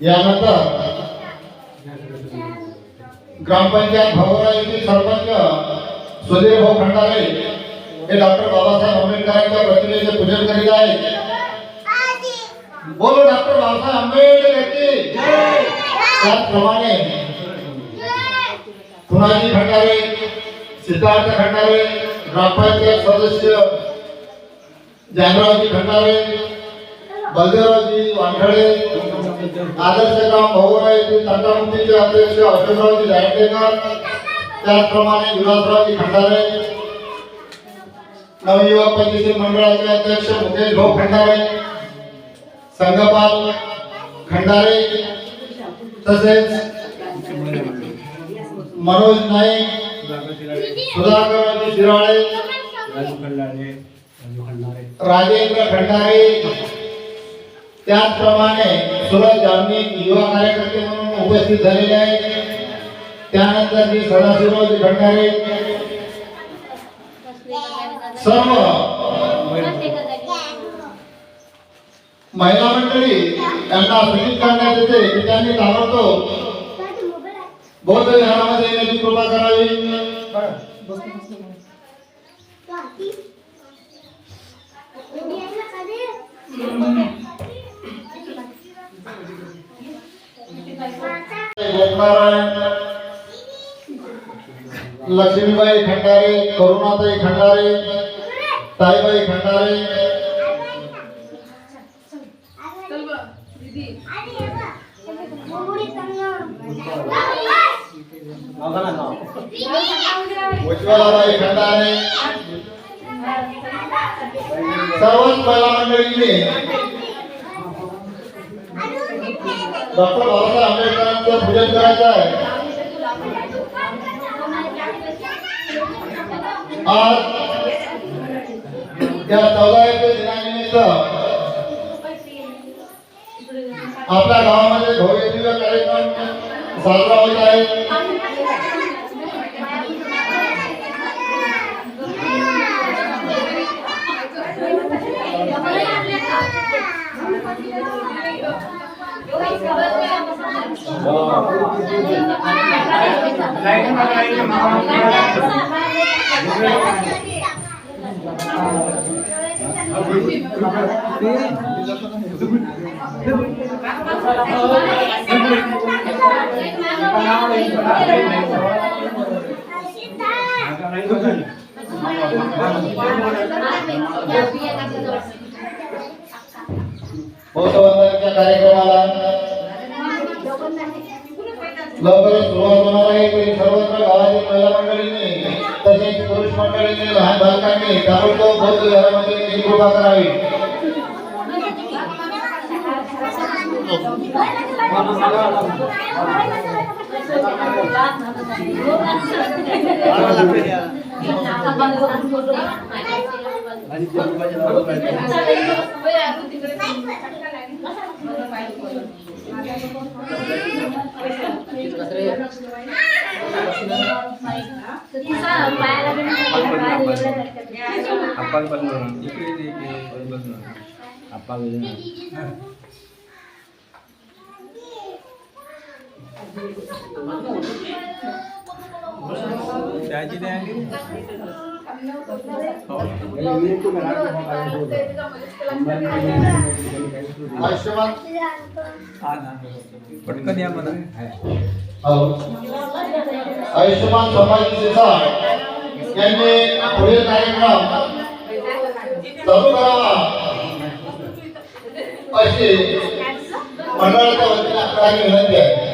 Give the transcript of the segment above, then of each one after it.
यानंतर ग्रामपंचायत भवरा सरपंच सुधीर भाऊ खंडारे हे डॉक्टर बाबासाहेब आंबेडकरांच्या प्रतिमेचे पूजन करीत बोलो डॉक्टर बाबासाहेब आंबेडकर की। खंडारे सिद्धार्थ खंडारे ग्रामपंचायत सदस्य जानरावजी खंडारे बलदेवरावजी वानखडे आदर्शग्राम भाऊरा येथील तंटामुक्तीचे अध्यक्ष अशोकरावजी जायटेकर त्याचप्रमाणे विलासरावजी खंडारे नवयुवक पंचायत मंडळाचे अध्यक्ष मुकेश भाऊ खंडारे संघपाल खंडारे तसेच मनोज नाईक सुधाकरजी शिराळे राजू खंडारे राजू खंडारे. राजेंद्र खंडारे. त्याचप्रमाणे सुरज जामनिक युवा कार्यकर्ते म्हणून उपस्थित झालेले आहेत. त्यानंतर मी सदाशिवरावजी खंडारे. सर्व महिला मंडळी यांना सूचित करण्यात येते की त्यांनी ताबडतोब बौद्ध विहारामध्ये येण्याची कृपा करावी. लक्ष्मीबाई खंडारे करुणाताई खंडारे ताईबाई खंडारे. उज्ज्वलाबाई खंडारे सर्वच महिला मंडळींनी डॉक्टर बाबासाहेब आंबेडकरांचं पूजन करायचं आहे. आज या चौदा एप्रिल दिनानिमित्त आपल्या गावामध्ये भव्य दिव्य कार्यक्रम Dạ rồi đây lấy Thank you. बौद्धवंदनाच्या कार्यक्रमाला लवकरच सुरुवात होणार आहे तरी सर्वत्र गावातील महिला मंडळींनी तसेच पुरुष मंडळींनी लहान बालकांनी ताबडतोब बौद्ध घरामध्ये कृपा करावी? अप्पाला बदलून इकडे इकडे त्याची पटकन या मला आयुष्यमान समाज शिरसाट यांनी पुढील कार्यक्रम चालू करावा. अशी मंडळाच्या वतीने आपल्याला विनंती आहे.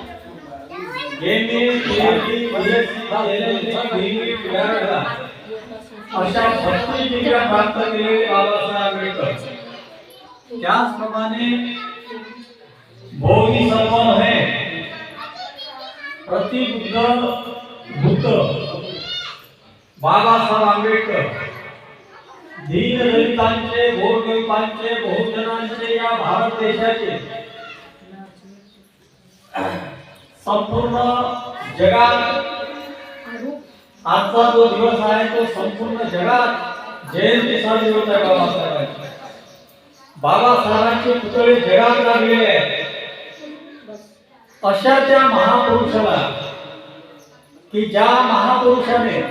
अशा भक्ती डिग्र्या प्राप्त केलेले बाबासाहेब आंबेडकर. त्याचप्रमाणे भोगी सर्व है प्रतिबुद्ध भूत बाबासाहेब आंबेडकर. दीन दलितांचे गोरगरिबांचे बहुजनांचे या भारत देशाचे संपूर्ण जगात आजचा जो दिवस आहे तो संपूर्ण जगात जयंतीचा दिवस आहे बाबासाहेबांची. बाबासाहेबांचे पुतळे जगात लागलेले आहेत. अशा त्या महापुरुषाला की ज्या महापुरुषाने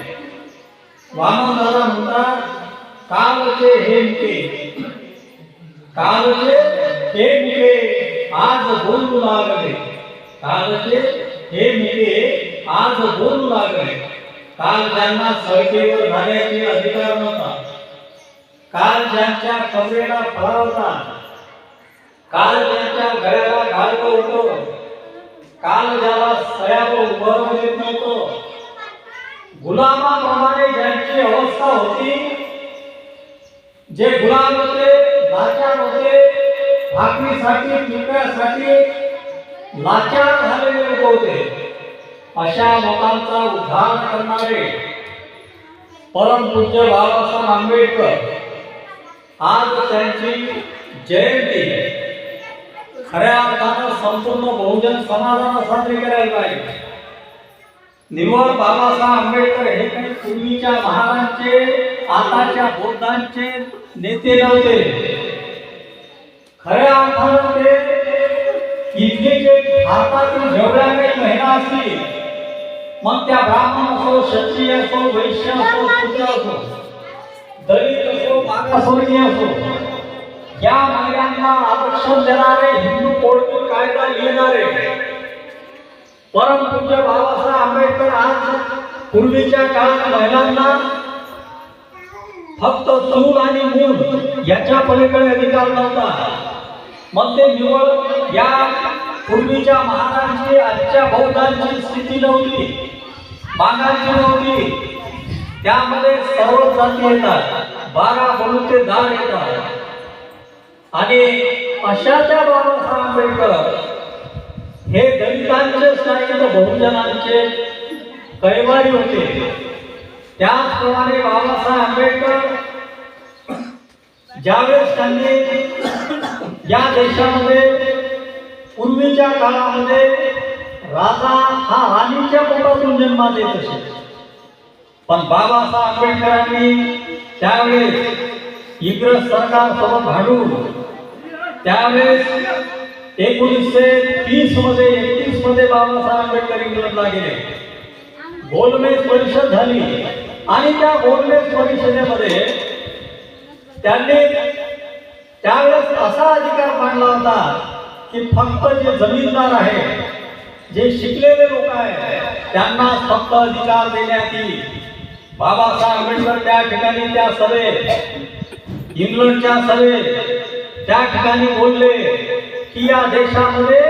वामनदादा म्हणतात कालचे हे मुके कालचे हे मुके आज बोलू लागले कालचे हे मुके आज बोलू लागले. काल ज्यांना सळकेवर झाल्याचे अधिकार नव्हता. काल ज्यांच्या कमरेला फळा होता. काल ज्यांच्या गळ्याला घालव होतो. काल ज्याला सयावर उभं देत नव्हतं. गुलामाप्रमाणे ज्यांची अवस्था होती जे गुलाम होते लाचार होते भाकरीसाठी पिकण्यासाठी लाचार झालेले लोक होते अशा लोकांचा उद्धार करणारे परमपूज्य बाबासाहेब आंबेडकर आज त्यांची जयंती. खऱ्या अर्थानं संपूर्ण बहुजन समाजानं साजरी करायला पाहिजे. निवड बाबासाहेब आंबेडकर हे काही पूर्वीच्या महाराजांचे आताच्या बौद्धांचे नेते नव्हते. खऱ्या अर्थानं ते भारतातील जेवढ्या काही महिला असतील मग त्या ब्राह्मण असो क्षत्रिय असो वैश्य असो शूद्र असो दलित असो मागासवर्गीय असो या महिलांना आरक्षण देणारे हिंदू कोडचे कायदा लिहिणारे परमपूज्य बाबासाहेब आंबेडकर आज पूर्वीच्या काळात महिलांना फक्त चूल आणि मूल याच्या पलीकडे अधिकार नव्हता. मग ते निवड या पूर्वीच्या महाराजांची आजच्या बौद्धांची स्थिती नव्हती. बागांची नव्हती. त्यामध्ये सर्व जाती येतात. बारा म्हणून ते दहा येतात. आणि अशा त्या बाबासाहेब आंबेडकर हे दलितांचेच नाही तर बहुजनांचे कैवारी होते. त्याचप्रमाणे बाबासाहेब आंबेडकर ज्यावेळेस त्यांनी या देशामध्ये पूर्वीच्या काळामध्ये राजा हा राणीच्या पोटातून जन्मात येत असे. पण बाबासाहेब आंबेडकरांनी त्यावेळेस इंग्रज सरकार सोबत भांडून त्यावेळेस एकोणीसशे तीसमध्ये एकतीसमध्ये बाबासाहेब आंबेडकर इंग्लंडला गेले. गोलमेज परिषद झाली. आणि त्या गोलमेज परिषदेमध्ये त्यांनी त्यावेळेस असा अधिकार मांडला होता की फक्त जे जमीनदार आहे जे शिकलेले लोक आहेत त्यांना फक्त अधिकार देण्यात येईल. बाबासाहेब आंबेडकर त्या ठिकाणी त्या सभेत इंग्लंडच्या सभेत त्या ठिकाणी बोलले की या देशामध्ये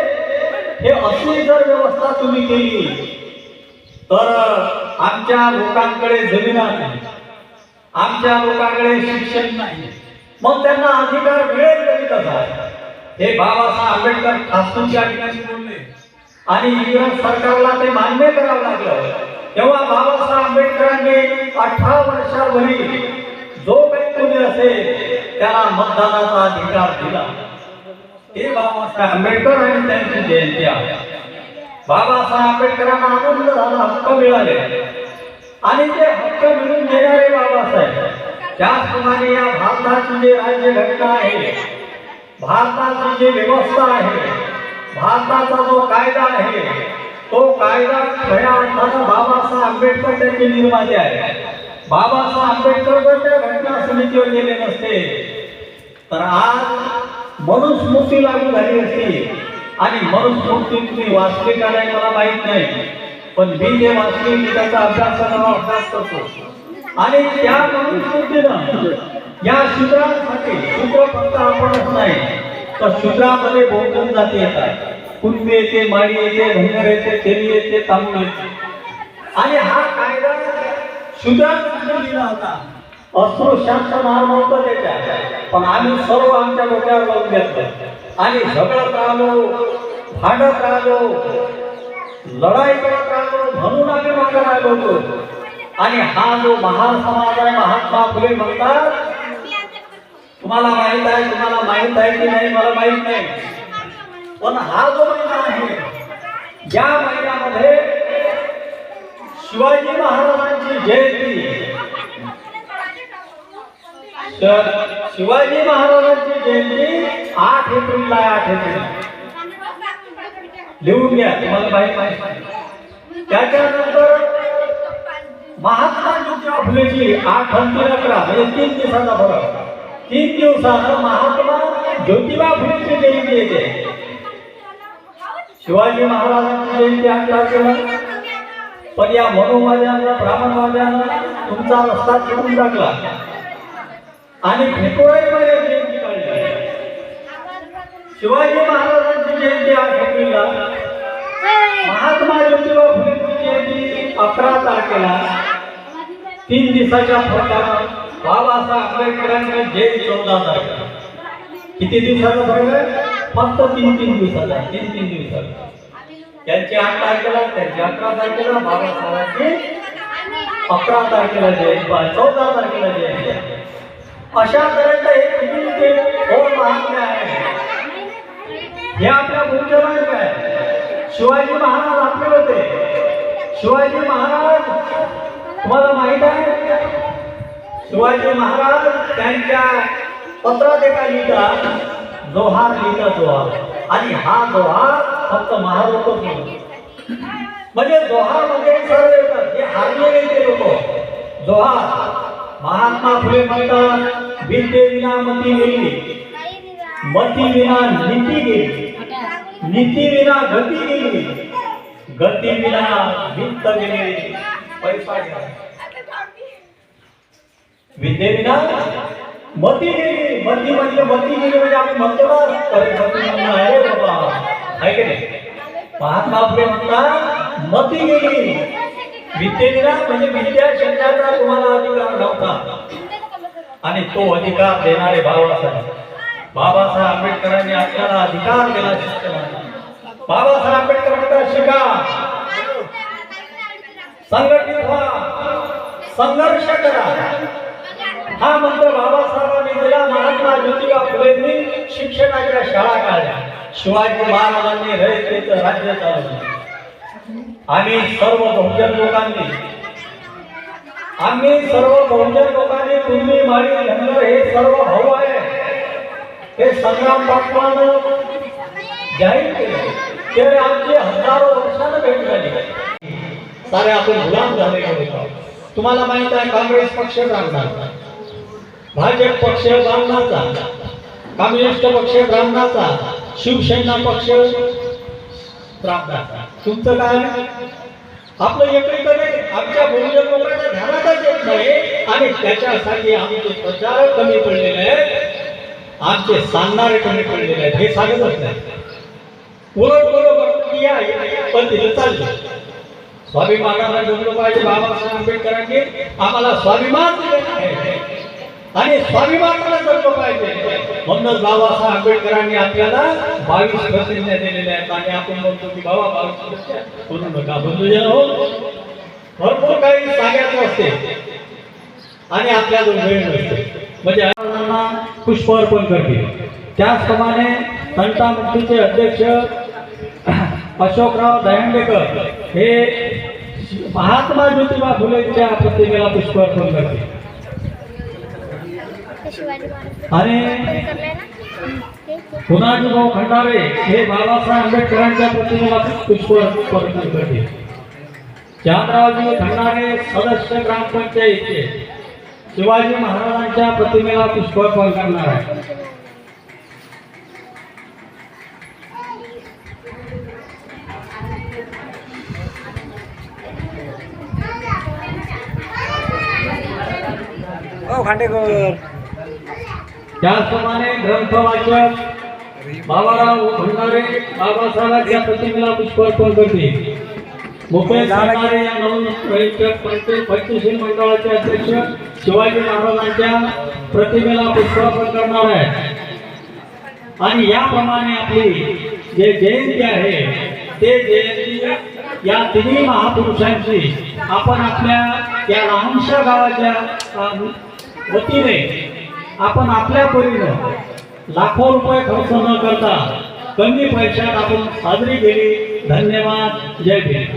हे असली जर व्यवस्था तुम्ही केली तर आमच्या लोकांकडे जमीन नाही आमच्या लोकांकडे शिक्षण नाही. मग त्यांना अधिकार मिळेल तरी कसा हे बाबासाहेब आंबेडकर ठासून ठिकाणी बोलले. आणि इंग्रज सरकारला ते मान्य करावं लागलं. तेव्हा बाबासाहेब आंबेडकरांनी अठरा वर्षावरील जो काही कोणी असेल त्याला मतदानाचा अधिकार दिला. हे बाबासाहेब आंबेडकर आणि त्यांची जयंती आहे. बाबासाहेब आंबेडकरांना आनंद झाला हक्क मिळाले. आणि ते हक्क मिळून देणारे त्याचप्रमाणे या भारताची जी राज्यघटना आहे भारताची जी व्यवस्था आहे भारताचा जो कायदा आहे तो कायदा खऱ्या अर्थानं बाबासाहेब आंबेडकर त्यांचे निर्माते आहे बाबासाहेब आंबेडकर जर त्या घटना समितीवर गेले नसते तर आज मनुस्मृती लागू झाली असती. आणि मनुस्मृती तुम्ही वाचली का नाही मला माहीत नाही पण मी जे वाचली मी त्याचा अभ्यास अभ्यास करतो. आणि त्या मनुस्मृतीनं या शूद्रांसाठी शूद्र फक्त आपणच नाही तर शूद्रामध्ये बहुजन जाती येतात. कुणबी येते माळी येते भंगर येते तेली येते तांबूळ येते. आणि हा कायदा शूद्रांसाठी लिहिला होता. अस्पृश्यांचं नाव नव्हतं त्याच्या पण आम्ही सर्व आमच्या डोक्यावर लावून घेतलं. आणि झगडत राहिलो भांडत राहिलो लढाई करत राहिलो म्हणून आम्ही मागे राहिलो होतो. आणि हा जो महान समाज आहे महात्मा फुले म्हणतात तुम्हाला माहीत आहे तुम्हाला माहीत आहे की नाही मला माहीत नाही. पण हा जो महिना आहे या महिन्यामध्ये शिवाजी महाराजांची जयंती तर शिवाजी महाराजांची जयंती आठ एप्रिलला आहे आठ एप्रिल. लिहून घ्या तुम्हाला माहीत आहे त्याच्यानंतर महात्मा ज्योतिबा फुलेची आठ अंतर तीन अकरा म्हणजे तीन दिवसाचा फरक. तीन दिवसानं महात्मा ज्योतिबा फुलेची जयंती येते. शिवाजी महाराजांची जयंती आठ केलं पण या मनोवाद्यानं ब्राह्मणवाद्यानं तुमचा रस्ता चिरून टाकला. आणि फेब्रुवारीमध्ये जयंती काढली. शिवाजी महाराजांची जयंती आठ महात्मा ज्योतिबा फुलेची जयंती अकरा तारखेला. तीन दिवसाच्या फरकानं बाबासाहेब आंबेडकरांची जयंती चौदा तारखेला किती दिवसाचा फरक आहे? फक्त तीन तीन दिवसाचा तीन तीन दिवसाचा त्यांची आठ तारखेला त्यांची अकरा तारखेला बाबासाहेबांची अकरा तारखेला जयंती चौदा तारखेला जयंती अशा तऱ्हेचं हे किती ते ओम महात्म्य आहे हे आपल्या गुरुजनांचं आहे. शिवाजी महाराज आपले होते. शिवाजी महाराज तुम्हाला माहीत आहे? शिवाजी महाराज त्यांच्या पत्रात एका लिहितात जोहार लिहितात जोहार. आणि हा जोहार फक्त महाराजच म्हणून म्हणजे जोहारमध्ये सर्व येतात जे हारलेले ते लोक. जोहार महात्मा फुले म्हणतात विद्ये विना मती गेली मती विना नीती गेली. नीती विना गती गेली. गती विना वित्त गेले. पैसा गेला. विद्येविना मती गेली मती म्हणजे मती गेली म्हणजे आम्ही म्हणतो ना अरे मती म्हणणं आहे बाबा. आहे की नाही? महात्मा फुले म्हणतात मती गेली. विद्येविना म्हणजे विद्या शब्दाचा तुम्हाला अधिकार नव्हता. आणि तो अधिकार देणारे बाबासाहेब. बाबासाहेब आंबेडकरांनी आपल्याला अधिकार दिला शिक्षणाचा बाबासाहेब आंबेडकर म्हणतात शिका. संघटित व्हा संघर्ष करा. हा मंत्र बाबासाहेबांनी दिला महात्मा ज्योतिबा फुलेंनी शिक्षणाच्या शाळा काढल्या. शिवाजी महाराजांनी रयतेचं राज्य चालवलं. आम्ही सर्व बहुजन लोकांनी आम्ही सर्व बहुजन लोकांनी तुम्ही माळी धनगर हे सर्व भाऊ आहे. हे संग्राम बापमानं जाहीर केले. ते आमचे हजारो वर्षानं भेट झाली. सारे आपण गुलाम झालेले होतो. तुम्हाला माहीत आहे काँग्रेस पक्ष ब्राह्मणाचा भाजप पक्ष ब्राह्मणाचा कम्युनिस्ट पक्ष ब्राह्मणाचा शिवसेना पक्ष ब्राह्मणाचा. तुमचं काय आपलं एकत्रीकरण आमच्या बहुजन लोकांच्या ध्यानातच येत नाही. आणि त्याच्यासाठी आमचे प्रचार कमी पडलेले आहेत. आमचे सांगणारे कमी पडलेले आहेत. हे सांगतच नाही. उलट बरोबर की या पण तिथे चालले. स्वाभिमानाला जमलं पाहिजे बाबासाहेब आंबेडकरांनी. आम्हाला स्वाभिमान दिलेला आहे. आणि स्वाभिमानाला जगलो पाहिजे. म्हणूनच बाबासाहेब आंबेडकरांनी आपल्याला बावीस प्रतिज्ञा दिलेल्या आहेत आणि आपण म्हणतो की बाबा बावीस प्रतिज्ञा करू नका बंधुजन हो. भरपूर काही सांगायचं असते. आणि आपल्याला वेळ नसते. म्हणजे महाराजांना पुष्प अर्पण करते. त्याचप्रमाणे संता मुक्तीचे अध्यक्ष अशोकराव दहंडेकर हे महात्मा ज्योतिबा फुलेंच्या प्रतिमेला पुष्प अर्पण करते. आणि पुनाजी भाऊ खंडारे हे बाबासाहेब आंबेडकरांच्या प्रतिमेला पुष्प अर्पण करते चांद्रावजी खंडारे सदस्य ग्रामपंचायतचे शिवाजी महाराजांच्या प्रतिमेला पुष्पार्पण करणार आहे. हो खांडेकर. त्याचप्रमाणे ग्रंथ वाचक बाबाराव भंडारे बाबासाहेबांच्या प्रतिमेला पुष्पार्पण करते मुकेश खंडारे या नवीन पंच- पंच- पंचशील मंडळाचे अध्यक्ष शिवाजी महाराजांच्या प्रतिमेला पुष्पार्पण करणार आहे आणि याप्रमाणे आपली जे जयंती आहे ते जयंती या तिन्ही महापुरुषांची आपण आपल्या या लहानशा गावाच्या वतीने आपण आपल्या परीनं लाखो रुपये खर्च न करता कमी पैशात आपण साजरी केली. धन्यवाद. जय भीम.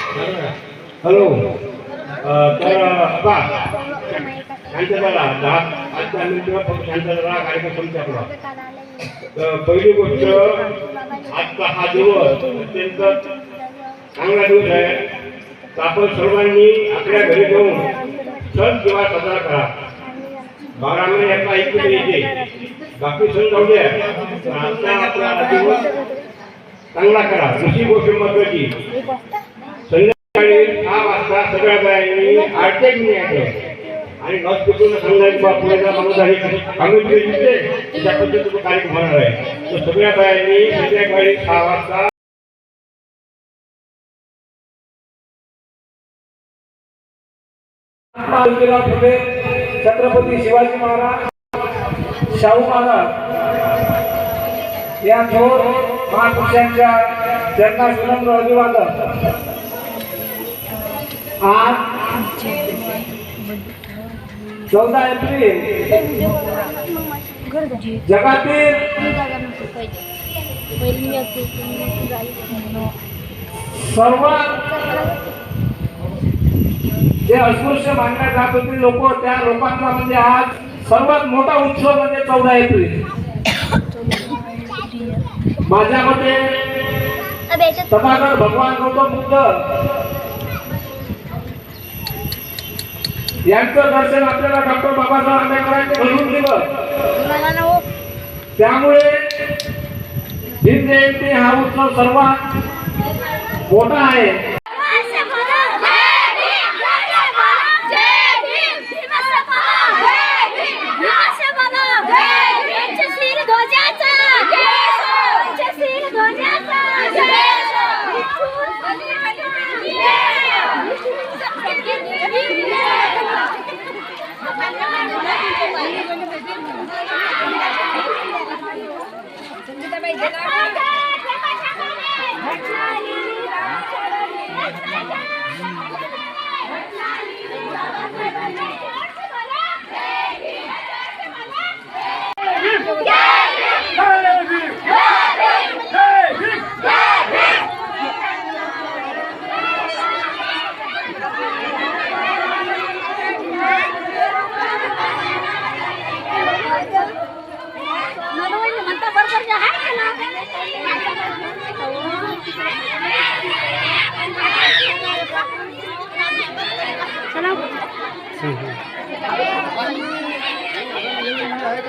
हॅलो तर बा शांत झाला दहा पाच दहा मिनिटं फक्त शांत झाला कार्यक्रम संपला तर पहिली गोष्ट आजचा हा दिवस अत्यंत चांगला दिवस आहे. तर आपण सर्वांनी आपल्या घरी जाऊन सण किंवा साजरा करा. बारा महिने यातला एक येते. बाकी सण जाऊ द्या. पण आजचा आपला दिवस चांगला करा. दुसरी गोष्ट महत्वाची संध्याकाळी सहा वाजता सगळ्या आणि नस पिकून सांगायचं बा पुण्याचा माणूस आहे. त्या पद्धतीचा कार्यक्रम होणार आहे. तर सगळ्या बायांनी संध्याकाळी सहा वाजता छत्रपती शिवाजी महाराज शाहू महाराज या थोर महापुरुषांच्या चरणा विनम्र अभिवादन. आज चौदा एप्रिल. जगातील सर्वात जे अस्पृश्य मानल्या जात होते लोक त्या लोकांचा म्हणजे आज सर्वात मोठा उत्सव म्हणजे चौदा एप्रिल. माझ्या मते तथागत भगवान गौतम बुद्ध यांचं दर्शन आपल्याला डॉक्टर बाबासाहेब आंबेडकरांनी घडवून दिलं त्यामुळे भीम जयंती हा उत्सव सर्वात मोठा आहे. म्हणता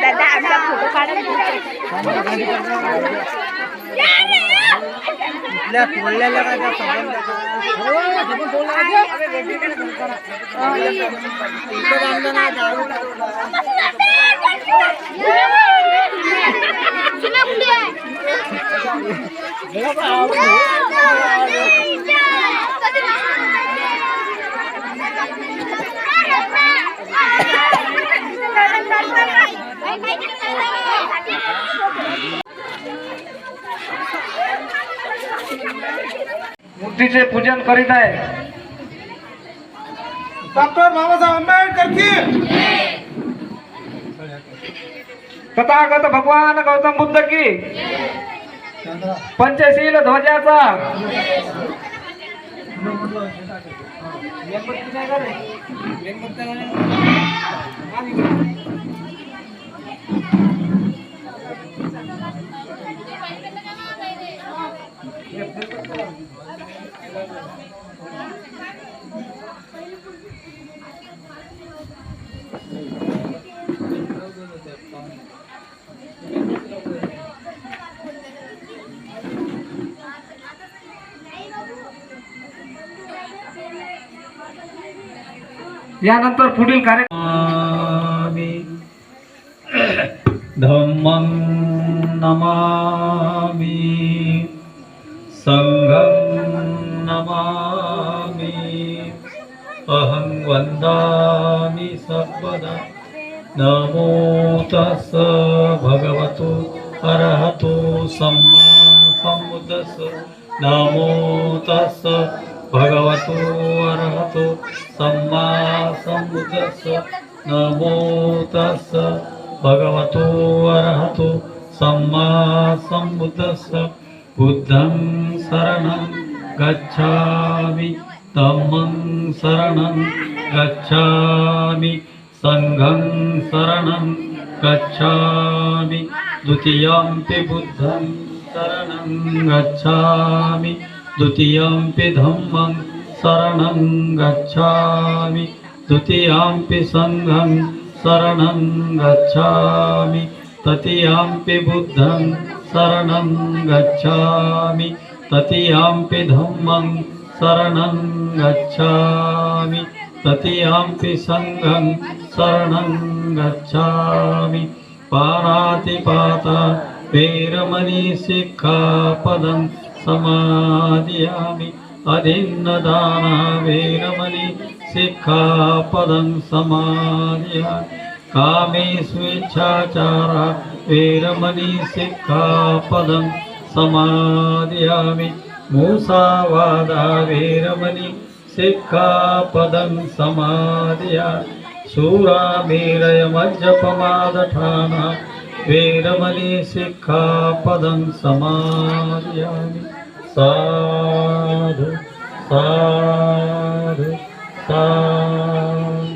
दादा आमचा फोटो काढा बोलल्याला काय संबंध मूर्तीचे पूजन करीत आहे. डॉक्टर बाबासाहेब आंबेडकर की? तथागत भगवान गौतम बुद्ध की। पंचशील ध्वजाचा। यानंतर पुढील कार्यक्रम नमामि धम्मं नमामि। सङ्घं नमामि। अहं वन्दामि सर्वदा। नमो तस् भगवतो अरहतो सम्मा सम्बुद्धस् नमो तस् भगवतो अरहतो नमो तस् भगवतो अरहतो सम्मा सम्बुद्धस् बुद्धं शरणं गच्छामि धम्मं शरणं गच्छामि सङ्घं शरणं गच्छामि द्वितीयम्पि बुद्धं शरणं गच्छामि द्वितीयंपि धम्मं शरणं गच्छामि। द्वितीयां पि सङ्घं शरणं गच्छामि। तृतीयां पिबुद्धं शरणं गच्छामि। ततीयां पि धर्मं शरणं गच्छामि। तृतीयां पि सङ्घं शरणं गच्छामि। पारातिपाता वीरमणि सिक्खापदं समादयामि वेरमणि सिक्खापदं समादयामि कामे स्वेच्छाचारा वेरमणि सिक्खापदं समादयामि मूसावादा वेरमणि सिक्खापदं समादयामि शूरामेरयमज्जपमादठाना वेरमणि सिक्खापदं समार्यामि साधु साधु साधु।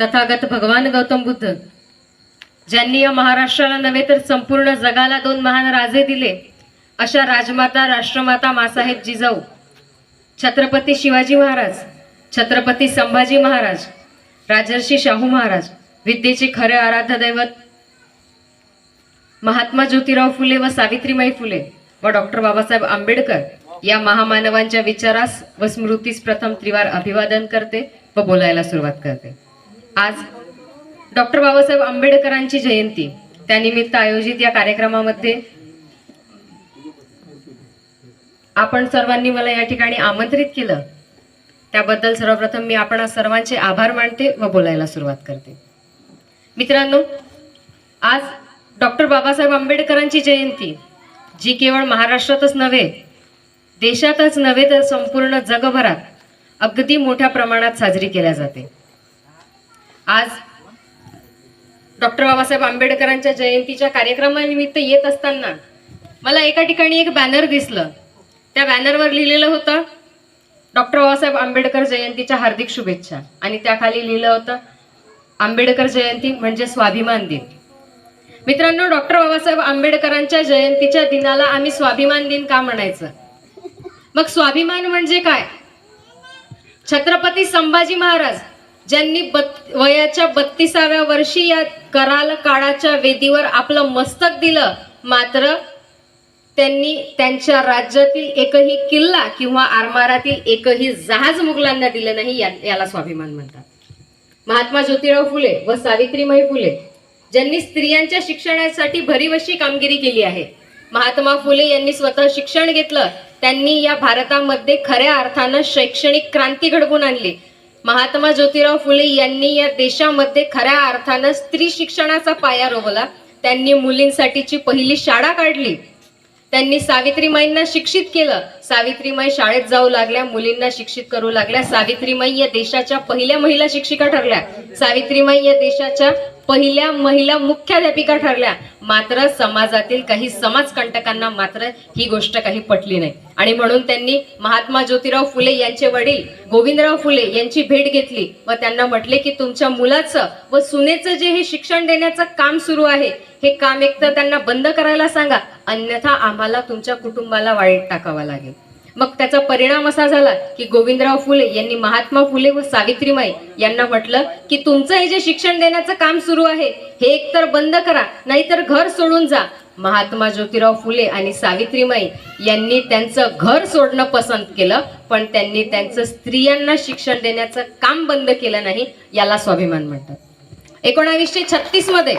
तथागत भगवान गौतम बुद्ध ज्यांनी या महाराष्ट्राला नव्हे तर संपूर्ण जगाला दोन महान राजे दिले अशा राजमाता राष्ट्रमाता मासाहेब जिजाऊ छत्रपती शिवाजी महाराज छत्रपती संभाजी महाराज राजर्षी शाहू महाराज विद्येचे खरे आराध्य दैवत महात्मा ज्योतिराव फुले व सावित्रीबाई फुले व डॉक्टर बाबासाहेब आंबेडकर या महामानवांच्या विचारास व स्मृतीस प्रथम त्रिवार अभिवादन करते व बोलायला सुरुवात करते. आज डॉक्टर बाबासाहेब आंबेडकरांची जयंती त्यानिमित्त आयोजित या कार्यक्रमामध्ये आपण सर्वांनी मला या ठिकाणी आमंत्रित केलं. त्याबद्दल सर्वप्रथम मी आपण सर्वांचे आभार मानते व बोलायला सुरुवात करते. मित्रांनो आज डॉक्टर बाबासाहेब आंबेडकरांची जयंती जी केवळ महाराष्ट्रातच नव्हे देशातच नव्हे तर संपूर्ण जगभरात अगदी मोठ्या प्रमाणात साजरी केल्या जाते. आज डॉक्टर बाबासाहेब आंबेडकरांच्या जयंतीच्या कार्यक्रमानिमित्त येत असताना मला एका ठिकाणी एक बॅनर दिसलं. त्या बॅनरवर लिहिलेलं होतं डॉक्टर बाबासाहेब आंबेडकर जयंतीच्या हार्दिक शुभेच्छा. आणि त्याखाली लिहिलं होतं आंबेडकर जयंती म्हणजे स्वाभिमान दिन. मित्रांनो डॉक्टर बाबासाहेब आंबेडकरांच्या जयंतीच्या दिनाला आम्ही स्वाभिमान दिन का म्हणायचं? मग स्वाभिमान म्हणजे काय? छत्रपती संभाजी महाराज ज्यांनी बत वयाच्या बत्तीसाव्या वर्षी या कराल काळाच्या वेदीवर आपलं मस्तक दिलं मात्र त्यांनी त्यांच्या राज्यातील एकही किल्ला किंवा आरमारातील एकही जहाज मुघलांना दिलं नाही या- याला स्वाभिमान म्हणतात. महात्मा ज्योतिराव फुले व सावित्रीबाई फुले ज्यांनी स्त्रियांच्या शिक्षणासाठी भरीवशी कामगिरी केली आहे. महात्मा फुले यांनी स्वतः शिक्षण घेतलं त्यांनी या भारतामध्ये खऱ्या अर्थानं शैक्षणिक क्रांती घडवून आणली. महात्मा ज्योतिराव फुले यांनी या देशामध्ये खऱ्या अर्थानं स्त्री शिक्षणाचा पाया रोवला. त्यांनी मुलींसाठीची पहिली शाळा काढली. त्यांनी सावित्रीमाईंना शिक्षित केलं. सावित्रीमाई शाळेत जाऊ लागल्या मुलींना शिक्षित करू लागल्या. सावित्रीमाई या देशाच्या पहिल्या महिला शिक्षिका ठरल्या. सावित्रीमाई या देशाच्या पहिल्या महिला मुख्याध्यापिका ठरल्या. मात्र समाजातील काही समाजकंटकांना मात्र ही गोष्ट काही पटली नाही. आणि म्हणून त्यांनी महात्मा ज्योतिराव फुले यांचे वडील गोविंदराव फुले यांची भेट घेतली. व त्यांना म्हटले की तुमच्या मुलाचं व सुनेचं जे हे शिक्षण देण्याचं काम सुरू आहे हे काम एकतर त्यांना बंद करायला सांगा. अन्यथा आम्हाला तुमच्या कुटुंबाला वाईट टाकावा लागेल. मग त्याचा परिणाम असा झाला की गोविंदराव फुले यांनी महात्मा फुले व सावित्रीमाई यांना म्हटलं की तुमचं हे जे शिक्षण देण्याचं काम सुरू आहे हे एकतर बंद करा नाहीतर घर सोडून जा. महात्मा ज्योतिराव फुले आणि सावित्रीमाई यांनी त्यांचं घर सोडणं पसंत केलं पण त्यांनी त्यांचं स्त्रियांना शिक्षण देण्याचं काम बंद केलं नाही याला स्वाभिमान म्हणतात. एकोणावीसशे छत्तीसमध्ये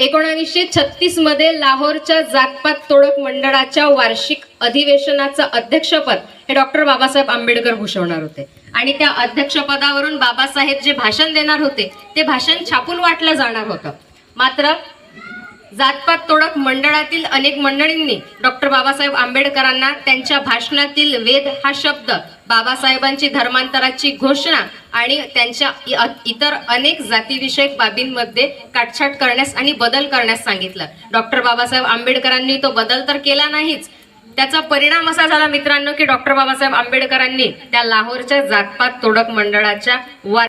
एकोणावीसशे छत्तीसमध्ये लाहोरच्या जातपात तोडक मंडळाच्या वार्षिक अधिवेशनाचं अध्यक्षपद हे डॉक्टर बाबासाहेब आंबेडकर भूषवणार होते. आणि त्या अध्यक्षपदावरून बाबासाहेब जे भाषण देणार होते ते भाषण छापून वाटलं जाणार होतं. मात्र जातपात तोडक मंडळातील अनेक मंडळींनी डॉक्टर बाबासाहेब आंबेडकरांना त्यांच्या भाषणातील वेद हा शब्द बाबासाहेबांची धर्मांतराची घोषणा आणि त्यांच्या इतर अनेक जातीविषयक बाबींमध्ये काटछाट करण्यास आणि बदल करण्यास सांगितलं. डॉक्टर बाबासाहेब आंबेडकरांनी तो बदल तर केला नाहीच. त्याचा परिणाम असा झाला मित्रांनो की डॉक्टर बाबासाहेब आंबेडकरांनी त्या लाहोरच्या जातपात तोडक मंडळाच्या वा